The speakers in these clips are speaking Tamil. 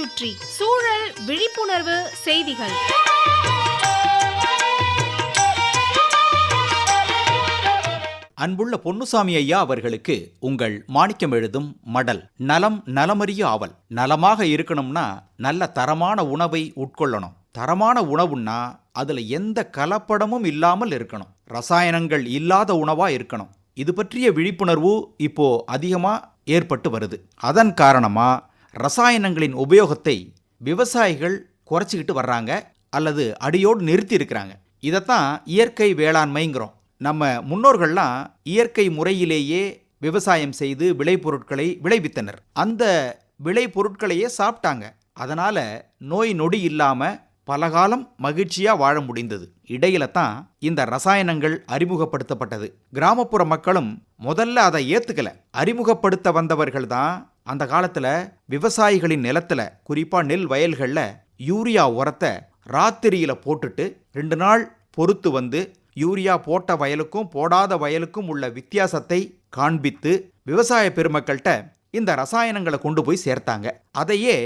சுற்றி சூழல் விழிப்புணர்வு செய்திகள். அன்புள்ள பொன்னுசாமி ஐயா அவர்களுக்கு உங்கள் மாணிக்கம் எழுதும் மடல். நலம் நலமறிய ஆவல். நலமாக இருக்கணும்னா நல்ல தரமான உணவை உட்கொள்ளணும். தரமான உணவுன்னா அதுல எந்த கலப்படமும் இல்லாமல் இருக்கணும். ரசாயனங்கள் இல்லாத உணவா இருக்கணும். இது பற்றிய விழிப்புணர்வு இப்போ அதிகமா ஏற்பட்டு வருது. அதன் காரணமா ரசாயனங்களின் உபயோகத்தை விவசாயிகள் குறைச்சிக்கிட்டு வர்றாங்க அல்லது அடியோடு நிறுத்தி இருக்கிறாங்க இதைத்தான் இயற்கை வேளாண்மைங்கிறோம். நம்ம முன்னோர்கள்லாம் இயற்கை முறையிலேயே விவசாயம் செய்து விளைபொருட்களை விளைவித்தனர். அந்த விளைபொருட்களையே சாப்பிட்டாங்க. அதனால் நோய் நொடி இல்லாமல் பலகாலம் மகிழ்ச்சியாக வாழ முடிந்தது. இடையில தான் இந்த ரசாயனங்கள் அறிமுகப்படுத்தப்பட்டது. கிராமப்புற மக்களும் முதல்ல அதை ஏத்துக்கல. அறிமுகப்படுத்த வந்தவர்கள் தான் அந்த காலத்துல விவசாயிகளின் நிலத்துல குறிப்பா நெல் வயல்களில் யூரியா உரத்தை ராத்திரியில போட்டுட்டு ரெண்டு நாள் பொறுத்து வந்து யூரியா போட்ட வயலுக்கும் போடாத வயலுக்கும் உள்ள வித்தியாசத்தை காண்பித்து விவசாய பெருமக்கள்கிட்ட இந்த ரசாயனங்களை கொண்டு போய் சேர்த்தாங்க. அதையே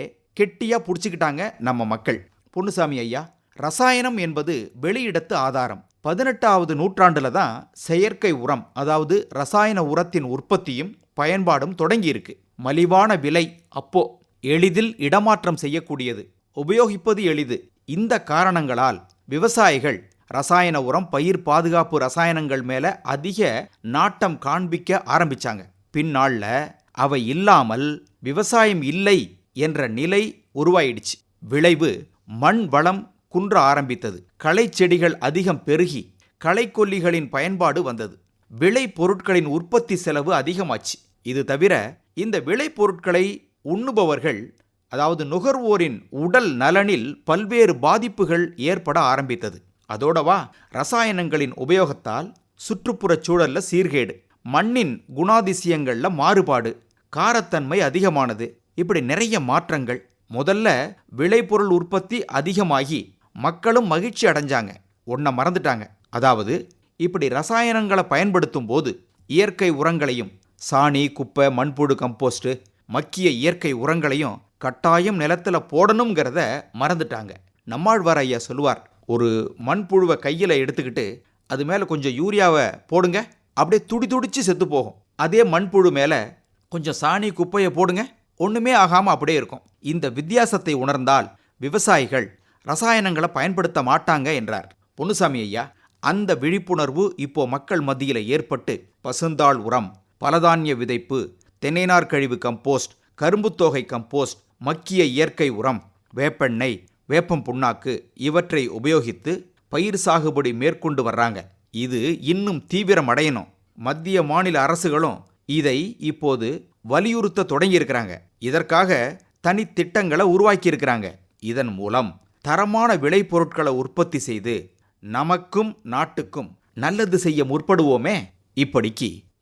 கெட்டியா புடிச்சுக்கிட்டாங்க நம்ம மக்கள். பொன்னுசாமி ஐயா ரசாயனம் என்பது வெளியிடத்து ஆதாரம். பதினெட்டாவது நூற்றாண்டில் தான் செயற்கை உரம் அதாவது ரசாயன உரத்தின் உற்பத்தியும் பயன்பாடும் தொடங்கியிருக்கு. மலிவான விலை அப்போ எளிதில் இடமாற்றம் செய்யக்கூடியது. உபயோகிப்பது எளிது. இந்த காரணங்களால் விவசாயிகள் ரசாயன உரம் பயிர் பாதுகாப்பு ரசாயனங்கள் மேல அதிக நாட்டம் காண்பிக்க ஆரம்பிச்சாங்க. பின்னால அவை இல்லாமல் விவசாயம் இல்லை என்ற நிலை உருவாயிடுச்சு. விளைவு மண் வளம் குன்ற ஆரம்பித்தது. களை செடிகள் அதிகம் பெருகி களைக்கொல்லிகளின் பயன்பாடு வந்தது. விளை பொருட்களின் உற்பத்தி செலவு அதிகமாச்சு. இது தவிர இந்த விளை பொருட்களை உண்ணுபவர்கள் அதாவது நுகர்வோரின் உடல் நலனில் பல்வேறு பாதிப்புகள் ஏற்பட ஆரம்பித்தது. அதோடவா ரசாயனங்களின் உபயோகத்தால் சுற்றுப்புறச் சூழல்ல சீர்கேடு மண்ணின் குணாதிசயங்களில் மாறுபாடு காரத்தன்மை அதிகமானது. இப்படி நிறைய மாற்றங்கள். முதல்ல விளைபொருள் உற்பத்தி அதிகமாகி மக்களும் மகிழ்ச்சி அடைஞ்சாங்க. ஒன்றை மறந்துட்டாங்க. அதாவது இப்படி ரசாயனங்களை பயன்படுத்தும் போது இயற்கை உரங்களையும் சாணி குப்பை மண்புழு கம்போஸ்ட்டு மக்கிய இயற்கை உரங்களையும் கட்டாயம் நிலத்துல போடணுங்கிறத மறந்துட்டாங்க. நம்மாழ்வார் ஐயா சொல்லுவார் ஒரு மண்புழுவை கையில் எடுத்துக்கிட்டு அது மேலே கொஞ்சம் யூரியாவை போடுங்க அப்படியே துடி துடிச்சு செத்து போகும். அதே மண்புழு மேலே கொஞ்சம் சாணி குப்பையை போடுங்க ஒன்றுமே ஆகாமல் அப்படியே இருக்கும். இந்த வித்தியாசத்தை உணர்ந்தால் விவசாயிகள் ரசாயனங்களை பயன்படுத்த மாட்டாங்க என்றார். பொன்னுசாமி ஐயா அந்த விழிப்புணர்வு இப்போ மக்கள் மத்தியில் ஏற்பட்டு பசுந்தாள் உரம் பலதானிய விதைப்பு தென்னைநார் கழிவு கம்போஸ்ட் கரும்புத்தொகை கம்போஸ்ட் மக்கிய இயற்கை உரம் வேப்பெண்ணெய் வேப்பம் புண்ணாக்கு இவற்றை உபயோகித்து பயிர் சாகுபடி மேற்கொண்டு வர்றாங்க. இது இன்னும் தீவிரம் அடையணும் மத்திய மாநில அரசுகளும் இதை இப்போது வலியுறுத்த தொடங்கியிருக்கிறாங்க. இதற்காக தனித்திட்டங்களை உருவாக்கியிருக்கிறாங்க. இதன் மூலம் தரமான விளைபொருட்களை உற்பத்தி செய்து நமக்கும் நாட்டுக்கும் நல்லது செய்ய முற்படுவோமே? இப்படிக்கு